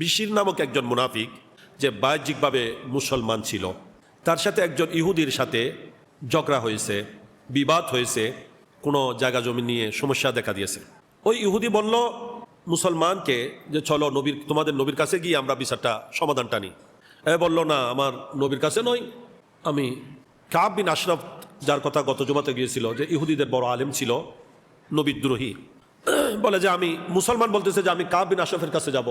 বিশির নামক একজন মুনাফিক যে বাহ্যিকভাবে মুসলমান ছিল, তার সাথে একজন ইহুদির সাথে ঝগড়া হয়েছে, বিবাদ হয়েছে, কোনো জায়গা জমি নিয়ে সমস্যা দেখা দিয়েছে। ওই ইহুদি বলল, মুসলমানকে যে চলো নবীর, তোমাদের নবীর কাছে গিয়ে আমরা বিচারটা সমাধানটা নিই এ বলল, না, আমার নবীর কাছে নয়। আমি কাব বিন আশরাফ, যার কথা গত জমাতে গিয়েছিল, যে ইহুদিদের বড় আলেম ছিল নবীদ্রোহী বলে যে, আমি মুসলমান বলতেছে যে, আমি কাব বিন আশরাফের কাছে যাব।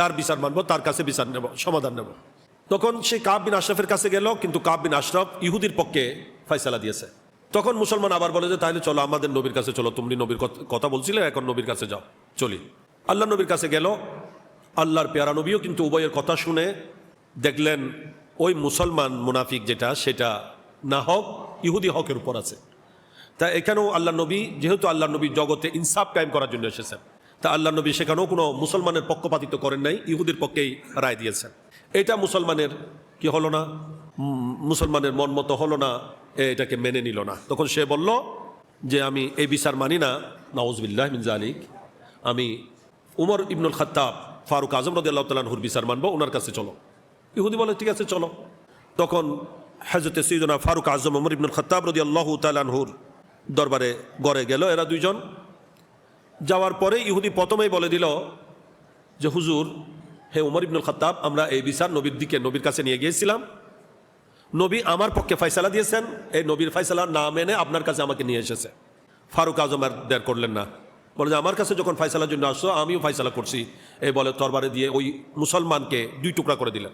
তার বিচার মানবো, তার কাছে বিচার নেব, সমাধান নেব। তখন সে কাব বিন আশরাফের কাছে গেল, কিন্তু কাব বিন আশরাফ ইহুদির পক্ষে ফয়সালা দিয়েছে। তখন মুসলমান আবার বলে যে, তাহলে চলো আমাদের নবীর কাছে চলো তুমি নবীর কথা বলছিলে, এখন নবীর কাছে যাও, চলি। আল্লাহ নবীর কাছে গেল, আল্লাহর পেয়ারা নবীও কিন্তু উভয়ের কথা শুনে দেখলেন, ওই মুসলমান মুনাফিক যেটা, সেটা না হক, ইহুদি হকের উপর আছে। তা এখানেও আল্লাহ নবী, যেহেতু আল্লাহ নবী জগতে ইনসাফ কায়েম করার জন্য এসেছেন তা আল্লাহ নবী সেখানেও কোনো মুসলমানের পক্ষপাতিত্ব করেন নাই, ইহুদির পক্ষেই রায় দিয়েছেন। এটা মুসলমানের কি হলো না? মুসলমানের মন মতো হলো না এটাকে মেনে নিল না। তখন সে বলল যে, আমি এই বিচার মানি না নওয়াজবিল্লাহ মিন জালিক আমি উমর ইবনুল খাত্তাব, ফারুক আজম রদি আল্লাহ তালাহুর বিচার মানবো ওনার কাছে চলো। ইহুদি বলে, ঠিক আছে, চলো। তখন হজরতে সৈদনা ফারুক আজম, উমর ইবনুল খত্তাব রদি আল্লাহ তালানহুর দরবারে গড়ে গেল এরা দুইজন। যাওয়ার পরে ইহুদি প্রথমেই বলে দিল যে, হুজুর, হে উমর ইবনুল খত্তাব, আমরা এই বিচার নবীর দিকে, নবীর কাছে নিয়ে গিয়েছিলাম। নবী আমার পক্ষে ফয়সালা দিয়েছেন। এই নবীর ফয়সালা না মেনে আপনার কাছে আমাকে নিয়ে এসেছে। ফারুক আজম আর করলেন না। বলে যে, আমার কাছে যখন ফয়সালার জন্য আসছো, আমিও ফয়সালা করছি। এই বলে তরবারে দিয়ে ওই মুসলমানকে দুই টুকরা করে দিলেন।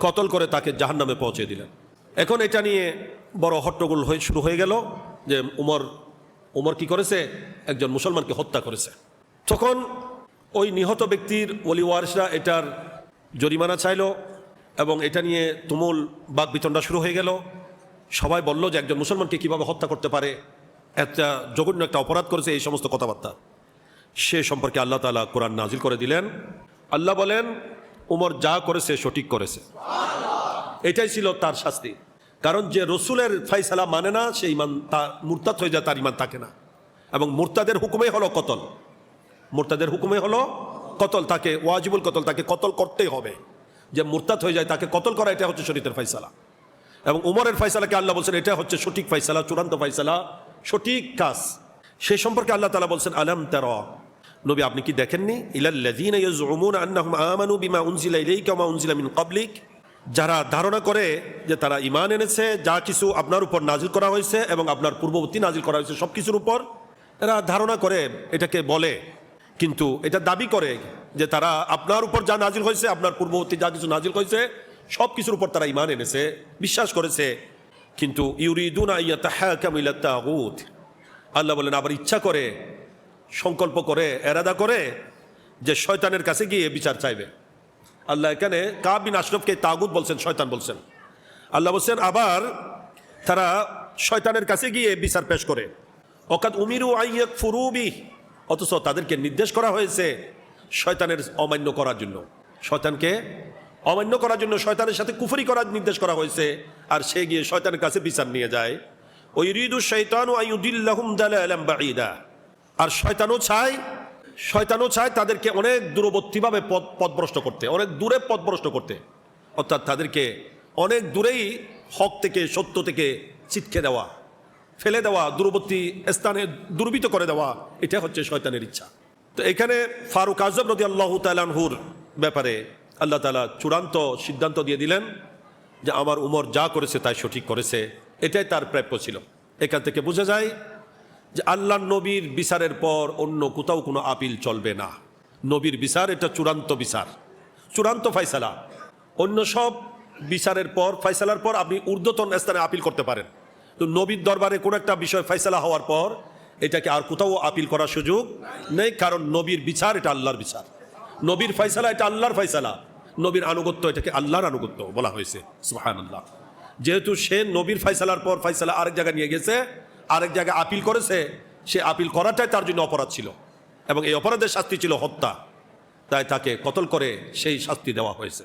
কতল করে তাকে জাহান নামে পৌঁছে দিলেন। এখন এটা নিয়ে বড় হট্টগোল হয়ে শুরু হয়ে গেল যে, উমর উমর কি করেছে? একজন মুসলমানকে হত্যা করেছে। তখন ওই নিহত ব্যক্তির অলি ওয়ারিসরা এটার জরিমানা চাইলো এবং এটা নিয়ে তুমুল বাকবিতণ্ডা শুরু হয়ে গেল। সবাই বলল যে একজন মুসলমানকে কীভাবে হত্যা করতে পারে? একটা জঘন্য একটা অপরাধ করেছে এই সমস্ত কথাবার্তা। সে সম্পর্কে আল্লাহ তালা কোরআন নাজিল করে দিলেন। আল্লাহ বলেন, উমর যা করেছে সঠিক করেছে। এটাই ছিল তার শাস্তি। কারণ যে রসুলের ফাইসালা মানে না সেই ইমান তা, মুরতাদ হয়ে যায়, তার ইমান থাকে না। এবং মুরতাদের হুকুমে হলো কতল। মুরতাদের হুকুমে হলো কতল, তাকে ওয়াজিবুল কতল, তাকে কতল করতেই হবে। যে মুরতাদ হয়ে যায়, তাকে কতল করা, এটা হচ্ছে শরীরের ফাইসালা। এবং উমরের ফাইসালাকে আল্লাহ বলছেন, এটা হচ্ছে সঠিক ফাইসালা, চূড়ান্ত ফাইসালা, সঠিক কাজ। সে সম্পর্কে আল্লাহ তালা বলছেন, আলম তের, নবী আপনি কি দেখেননি? ইলাল্লাযীনা ইয়াজউমুনা আন্নাহুম আমানু বিমা উনজিলা ইলাইকা ওয়া উনজিলা মিন ক্বাবলিক। যারা ধারণা করে যে তারা ইমান এনেছে, যা কিছু আপনার উপর নাজিল করা হয়েছে এবং আপনার পূর্ববর্তী নাজিল করা হয়েছে সব কিছুর উপর, এরা ধারণা করে এটাকে বলে। কিন্তু এটা দাবি করে যে তারা আপনার উপর যা নাজিল হয়েছে, আপনার পূর্ববর্তী যা কিছু নাজিল হয়েছে সব কিছুর উপর তারা ইমান এনেছে, বিশ্বাস করেছে। কিন্তু ইউরিদুনা ইয়াতাহাকামু ইলা তাগুত। আল্লাহ বলেন, আবার ইচ্ছা করে, সংকল্প করে, এরাদা করে যে শয়তানের কাছে গিয়ে বিচার চাইবে। আল্লাহ এখানে কাবিন আশরফকে তাগুদ বলছেন, শয়তান বলছেন। আল্লাহ বলছেন, আবার তারা শয়তানের কাছে গিয়ে বিচার পেশ করে। অকাত উমিরু আইয়াক ফুরুবি। অথচ তাদেরকে নির্দেশ করা হয়েছে শয়তানের অমান্য করার জন্য। শয়তানকে অমান্য করার জন্য শয়তানের সাথে কুফরি করার নির্দেশ করা হয়েছে, আর সে গিয়ে শয়তানের কাছে বিচার নিয়ে যায়। ওই রিদু শৈতানু আইউদ্দিল্লাহুম দালালাম বাঈদা। আর শয়তানও চায় শয়তানও চায় তাদেরকে অনেক দূরবর্তীভাবে পথ, পথভ্রষ্ট করতে, অনেক দূরে পথভ্রষ্ট করতে। অর্থাৎ তাদেরকে অনেক দূরেই হক থেকে, সত্য থেকে ছিটকে দেওয়া, ফেলে দেওয়া, দূরবর্তী স্থানে দুর্বৃত করে দেওয়া, এটা হচ্ছে শয়তানের ইচ্ছা। তো এখানে ফারুক আজম রদি আল্লাহ তালানহুর ব্যাপারে আল্লাহ তালা চূড়ান্ত সিদ্ধান্ত দিয়ে দিলেন যে, আমার উমর যা করেছে তাই সঠিক করেছে। এটাই তার প্রাপ্য ছিল। এখান থেকে বোঝা যায় যে আল্লাহ নবীর বিচারের পর অন্য কোথাও কোনো আপিল চলবে না। নবীর বিচার, এটা চূড়ান্ত বিচার। চূড়ান্ত ফাইসালা অন্য সব বিচারের পর ফাইসালার পর আপনি ঊর্ধ্বতন স্থানে আপিল করতে পারেন। তো নবীর দরবারে কোনো একটা বিষয় ফাইসালা হওয়ার পর এটাকে আর কোথাও আপিল করার সুযোগ নেই, কারণ নবীর বিচার এটা আল্লাহর বিচার। নবীর ফাইসালা এটা আল্লাহর ফাইসালা নবীর আনুগত্য এটাকে আল্লাহর আনুগত্য বলা হয়েছে। সুহান আল্লাহ যেহেতু সে নবীর ফাইসালার পর ফাইসালা আরেক জায়গায় নিয়ে গেছে আরেক জায়গায় আপিল করেছে, সে আপিল করাটাই তার জন্য অপরাধ ছিল। এবং এই অপরাধের শাস্তি ছিল হত্যা। তাই তাকে কতল করে সেই শাস্তি দেওয়া হয়েছে।